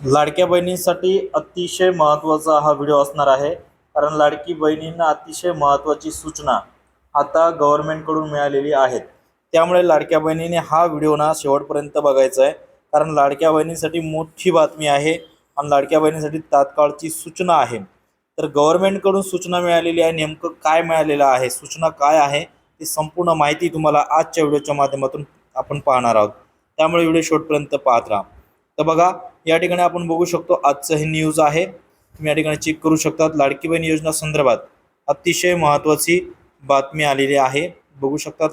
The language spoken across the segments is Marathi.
लाडक्या बहिणींसाठी अतिशय महत्त्वाचा हा व्हिडिओ असणार आहे. कारण लाडकी बहिणींना अतिशय महत्त्वाची सूचना आता गव्हर्नमेंटकडून मिळालेली आहेत. त्यामुळे लाडक्या बहिणीने हा व्हिडिओ ना शेवटपर्यंत बघायचा आहे. कारण लाडक्या बहिणींसाठी मोठी बातमी आहे आणि लाडक्या बहिणींसाठी तात्काळची सूचना आहे. तर गव्हर्नमेंटकडून सूचना मिळालेली आहे. नेमकं काय मिळालेलं आहे? सूचना काय आहे? ती संपूर्ण माहिती तुम्हाला आजच्या व्हिडिओच्या माध्यमातून आपण पाहणार आहोत. त्यामुळे व्हिडिओ शेवटपर्यंत पाहत राहा. तर बघा या ठिकाणी आपण बघू शकतो आजचं हे न्यूज आहे. तुम्ही या ठिकाणी चेक करू शकतात. लाडकी बहीण योजना संदर्भात अतिशय महत्त्वाची बातमी आलेली आहे. बघू शकतात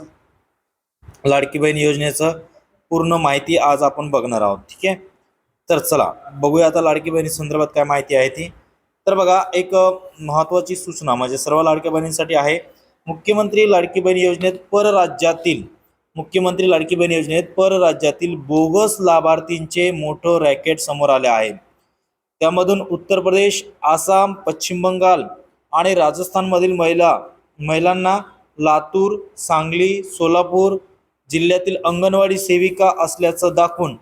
लाडकी बहीण योजनेचं पूर्ण माहिती आज आपण बघणार आहोत. ठीक आहे? तर चला बघूया आता लाडकी बहिणी संदर्भात काय माहिती आहे ती. तर बघा एक महत्त्वाची सूचना म्हणजे सर्व लाडक्या बहिणींसाठी आहे. मुख्यमंत्री लाडकी बहीण योजनेत परराज्यातील मुख्यमंत्री लाडकी बहीण योजनेत परराज्यातील बोगस लाभार्थींचे मोठं रॅकेट समोर आले आहे. त्यामधून उत्तर प्रदेश आसाम पश्चिम बंगाल आणि राजस्थानमधील महिला महिलांना लातूर सांगली सोलापूर जिल्ह्यातील अंगणवाडी सेविका असल्याचं दाखवून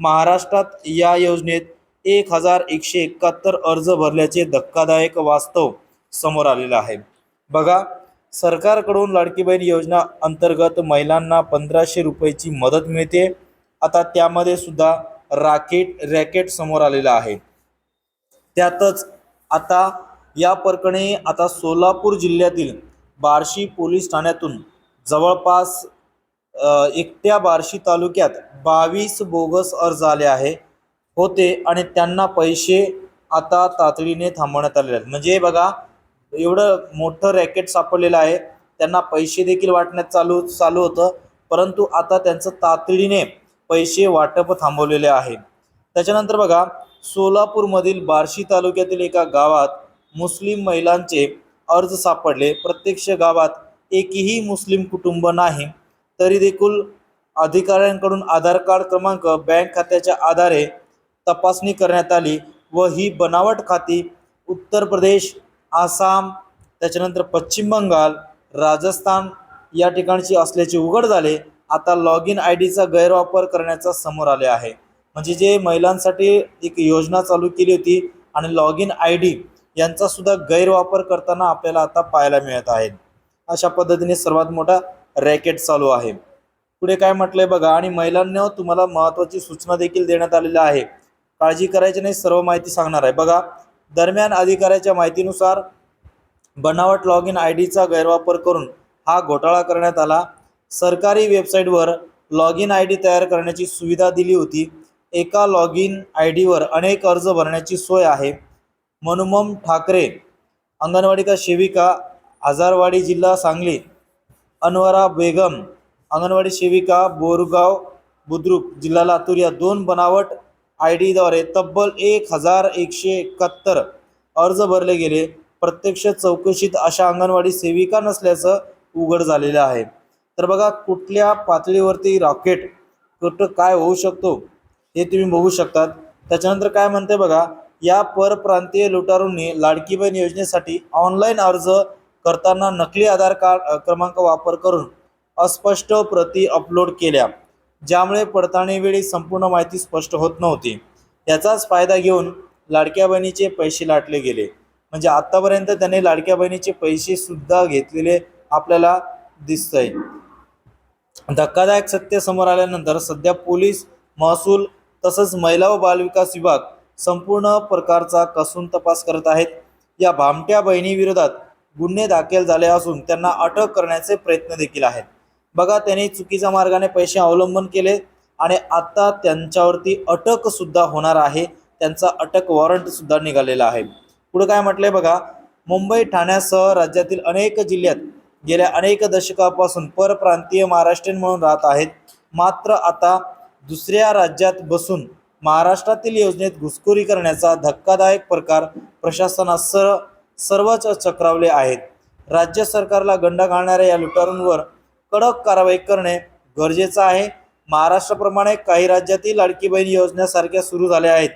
महाराष्ट्रात या योजनेत एक हजार एकशे एकाहत्तर अर्ज भरल्याचे धक्कादायक वास्तव समोर आलेलं आहे. बघा सरकारकडून लाडकी बहीण योजना अंतर्गत महिलांना पंधराशे रुपयाची मदत मिळते. आता त्यामध्ये सुद्धा राकेट रॅकेट समोर आलेलं आहे. त्यातच आता या प्रकरणी आता सोलापूर जिल्ह्यातील बार्शी पोलीस ठाण्यातून जवळपास एकट्या बार्शी तालुक्यात बावीस बोगस अर्ज आले आहे होते आणि त्यांना पैसे आता तातडीने थांबवण्यात आलेले आहेत. म्हणजे बघा एवढं मोठं रॅकेट सापडलेलं आहे. त्यांना पैसे देखील वाटण्यात चालू चालू होतं. परंतु आता त्यांचं तातडीने पैसे वाटप थांबवलेले आहे. त्याच्यानंतर बघा सोलापूरमधील बार्शी तालुक्यातील एका गावात मुस्लिम महिलांचे अर्ज सापडले. प्रत्यक्ष गावात एकही मुस्लिम कुटुंब नाही. तरी देखील अधिकाऱ्यांकडून आधार कार्ड क्रमांक बँक खात्याच्या आधारे तपासणी करण्यात आली व ही बनावट खाती उत्तर प्रदेश आसाम त्याच्यानंतर पश्चिम बंगाल राजस्थान या ठिकाणची असल्याचे उघड झाले. आता लॉग इन आय डीचा गैरवापर करण्याचा समोर आले आहे. म्हणजे जे महिलांसाठी एक योजना चालू केली होती आणि लॉग इन आय डी यांचा सुद्धा गैरवापर करताना आपल्याला आता पाहायला मिळत आहे. अशा पद्धतीने सर्वात मोठा रॅकेट चालू आहे. पुढे काय म्हटलंय बघा आणि महिलांना तुम्हाला महत्त्वाची सूचना देखील देण्यात आलेल्या आहे. काळजी करायची नाही सर्व माहिती सांगणार आहे. बघा दरम्यान अधिकाऱ्याच्या माहितीनुसार बनावट लॉग इन आय डीचा गैरवापर करून हा घोटाळा करण्यात आला. सरकारी वेबसाईटवर लॉग इन आय डी तयार करण्याची सुविधा दिली होती. एका लॉग इन आय डीवर अनेक अर्ज भरण्याची सोय आहे. मनुमम ठाकरे अंगणवाडीचा सेविका हजारवाडी जिल्हा सांगली अनवरा बेगम अंगणवाडी सेविका बोरगाव बुद्रुक जिल्हा लातूर या दोन बनावट आय डीद्वारे तब्बल एक हजार एकशे एकाहत्तर अर्ज भरले गेले. प्रत्यक्ष चौकशीत अशा अंगणवाडी सेविका नसल्याचं उघड झालेलं आहे. तर बघा कुठल्या पातळीवरती रॉकेट कुठं काय होऊ शकतो हे तुम्ही बघू शकतात. त्याच्यानंतर काय म्हणते बघा या परप्रांतीय लुटारूंनी लाडकी बहीण योजनेसाठी ऑनलाईन अर्ज करताना नकली आधार कार्ड क्रमांक वापर करून अस्पष्ट प्रती अपलोड केल्या. ज्यामुळे पडताळणीवेळी संपूर्ण माहिती स्पष्ट होत नव्हती. याचाच फायदा घेऊन लाडक्या बहिणीचे पैसे लाटले गेले. म्हणजे आत्तापर्यंत त्याने लाडक्या बहिणीचे पैसे सुद्धा घेतलेले आपल्याला दिसतंय. धक्कादायक सत्य समोर आल्यानंतर सध्या पोलीस महसूल तसंच महिला व बालविकास विभाग संपूर्ण प्रकारचा कसून तपास करत आहेत. या भामट्या बहिणीविरोधात गुन्हे दाखल झाले असून त्यांना अटक करण्याचे प्रयत्न देखील आहेत. बघा त्यांनी चुकीच्या मार्गाने पैसे अवलंबन केले आणि आता त्यांच्यावरती अटक सुद्धा होणार आहे. त्यांचा अटक वॉरंट सुद्धा निघालेला आहे. पुढे काय म्हटलंय बघा मुंबई ठाण्यासह राज्यातील अनेक जिल्ह्यात गेल्या अनेक दशकापासून परप्रांतीय महाराष्ट्रीयन म्हणून राहत आहेत. मात्र आता दुसऱ्या राज्यात बसून महाराष्ट्रातील योजनेत घुसखोरी करण्याचा धक्कादायक प्रकार प्रशासनासह सर्वच चक्रावले आहेत. राज्य सरकारला गंडा घालणाऱ्या या लुटारूंवर कडक कारवाई करणे गरजेचं आहे. महाराष्ट्राप्रमाणे काही राज्यातील लाडकी बहीण योजनेसारख्या सुरू झाल्या आहेत.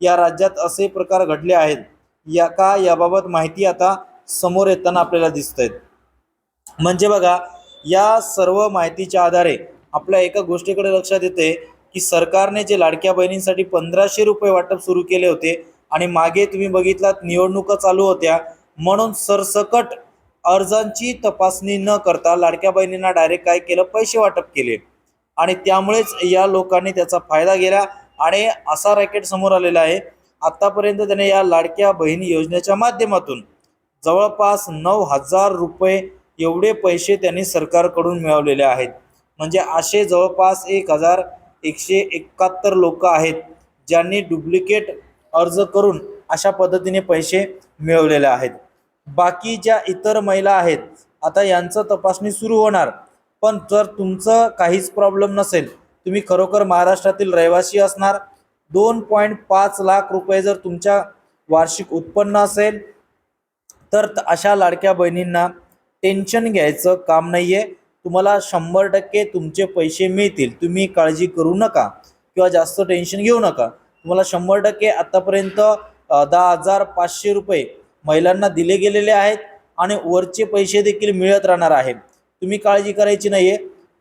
या राज्यात असे प्रकार घडले आहेत. या का याबाबत माहिती आता समोर येताना आपल्याला दिसत आहेत म्हणजे बघा या सर्व माहितीच्या आधारे आपल्या एका गोष्टीकडे लक्षात येते की सरकारने जे लाडक्या बहिणींसाठी पंधराशे रुपये वाटप सुरू केले होते आणि मागे तुम्ही बघितलात निवडणुका चालू होत्या. म्हणून सरसकट अर्जांची तपासणी न करता लाडक्या बहिणींना डायरेक्ट काय केलं? पैसे वाटप केले. आणि त्यामुळेच या लोकांनी त्याचा फायदा गेला आणि असा रॅकेट समोर आलेला आहे. आतापर्यंत त्याने या लाडक्या बहीण योजनेच्या माध्यमातून जवळपास नऊ हजार रुपये एवढे पैसे त्यांनी सरकारकडून मिळवलेले आहेत. म्हणजे असे जवळपास एक हजार एकशे एकाहत्तर लोक आहेत ज्यांनी डुप्लिकेट अर्ज करून अशा पद्धतीने पैसे मिळवलेले आहेत. बाकी ज्या इतर महिला आहेत आता यांचं तपासणी सुरू होणार. पण जर तुमचं काहीच प्रॉब्लेम नसेल तुम्ही खरोखर महाराष्ट्रातील रहिवासी असणार. दोन पॉईंट पाच लाख रुपये जर तुमच्या वार्षिक उत्पन्न असेल तर त- अशा लाडक्या बहिणींना टेन्शन घ्यायचं काम नाही आहे तुम्हाला शंभर टक्के तुमचे पैसे मिळतील. तुम्ही काळजी करू नका किंवा जास्त टेन्शन घेऊ नका. तुम्हाला शंभर टक्के आत्तापर्यंत दहा हजार पाचशे रुपये महिलांना दिले गेलेले आहेत आणि वरचे पैसे देखील मिळत राहणार आहे तुम्ही काळजी करायची नाही आहे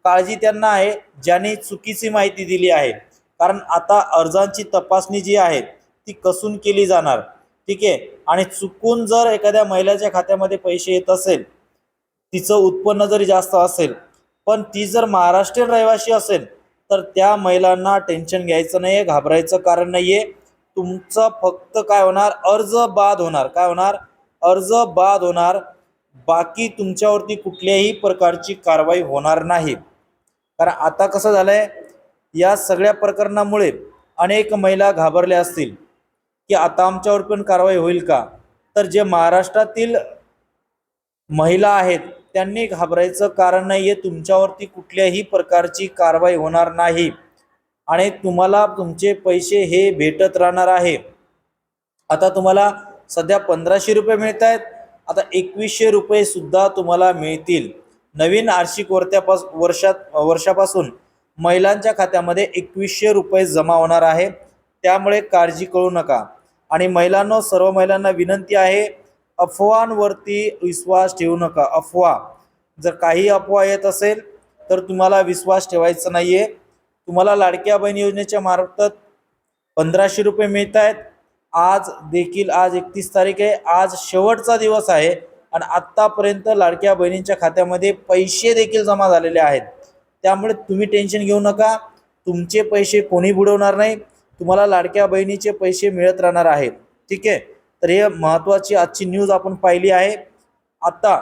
काळजी त्यांना आहे ज्याने चुकीची माहिती दिली आहे. कारण आता अर्जांची तपासणी जी आहे ती कसून केली जाणार. ठीक आहे? आणि चुकून जर एखाद्या महिलाच्या खात्यामध्ये पैसे येत असेल तिचं उत्पन्न जरी जास्त असेल पण ती जर महाराष्ट्रीयन रहिवासी असेल तर त्या महिलांना टेन्शन घ्यायचं नाही आहे घाबरायचं कारण नाही आहे तुमचं फक्त काय होणार? अर्ज बाद होणार. काय होणार? अर्ज बाद होणार. बाकी तुमच्यावरती कुठल्याही प्रकारची कारवाई होणार नाही. कारण आता कसं झालंय? या सगळ्या प्रकरणामुळे अनेक महिला घाबरल्या असतील. की आता आमच्यावर पण कारवाई होईल का? तर जे महाराष्ट्रातील महिला आहेत त्यांनी घाबरायचं कारण नाही आहे तुमच्यावरती कुठल्याही प्रकारची कारवाई होणार नाही. आणि तुम्हाला तुमचे पैसे हे भेटत राहणार आहे. आता तुम्हाला सध्या पंधराशे रुपये मिळत आहेत. आता एकवीसशे रुपये सुद्धा तुम्हाला मिळतील. नवीन आर्थिक वर्त्यापास वर्षात वर्षापासून महिलांच्या खात्यामध्ये एकवीसशे रुपये जमा होणार आहे. त्यामुळे काळजी करू नका. आणि महिलांनो सर्व महिलांना विनंती आहे अफवांवरती विश्वास ठेवू नका. अफवा. जर काही अफवा येत असेल तर तुम्हाला विश्वास ठेवायचा नाही आहे तुम्हाला लाडक्या बहीण योजनेच्या मार्फत पंधराशे रुपये मिळत आहेत आज देखील आज एकतीस तारीख आहे. आज शेवटचा दिवस आहे आणि आत्तापर्यंत लाडक्या बहिणींच्या खात्यामध्ये पैसे देखील जमा झालेले आहेत. त्यामुळे तुम्ही टेन्शन घेऊ नका. तुमचे पैसे कोणी बुडवणार नाही. तुम्हाला लाडक्या बहिणीचे पैसे मिळत राहणार आहेत. ठीक आहे? तर हे महत्त्वाची आजची न्यूज आपण पाहिली आहे. आता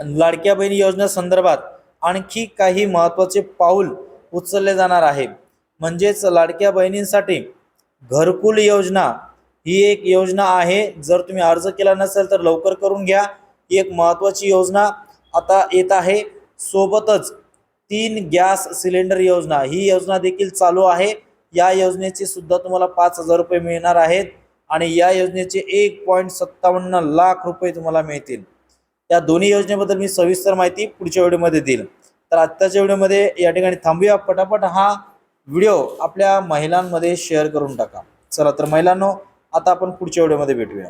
लाडक्या बहिणी योजनेसंदर्भात आणखी काही महत्त्वाचे पाऊल उचलले जाणार आहे. म्हणजेच लाडक्या बहिणींसाठी घरकुल योजना ही एक योजना आहे. जर तुम्ही अर्ज केला नसेल तर लवकर करून घ्या. ही एक महत्त्वाची योजना आता येत आहे. सोबतच तीन गॅस सिलेंडर योजना ही योजना देखील चालू आहे. या योजनेची सुद्धा तुम्हाला पाच हजार रुपये मिळणार आहेत आणि या योजनेचे एक पॉईंट सत्तावन्न लाख रुपये तुम्हाला मिळतील. या दोन्ही योजनेबद्दल मी सविस्तर माहिती पुढच्या व्हिडिओमध्ये देईल. तर आत्ताच्या व्हिडिओमध्ये या ठिकाणी थांबूया. पटापट हा व्हिडिओ आपल्या महिलांमध्ये शेअर करून टाका. चला तर महिलांनो आता आपण पुढच्या व्हिडिओमध्ये भेटूया.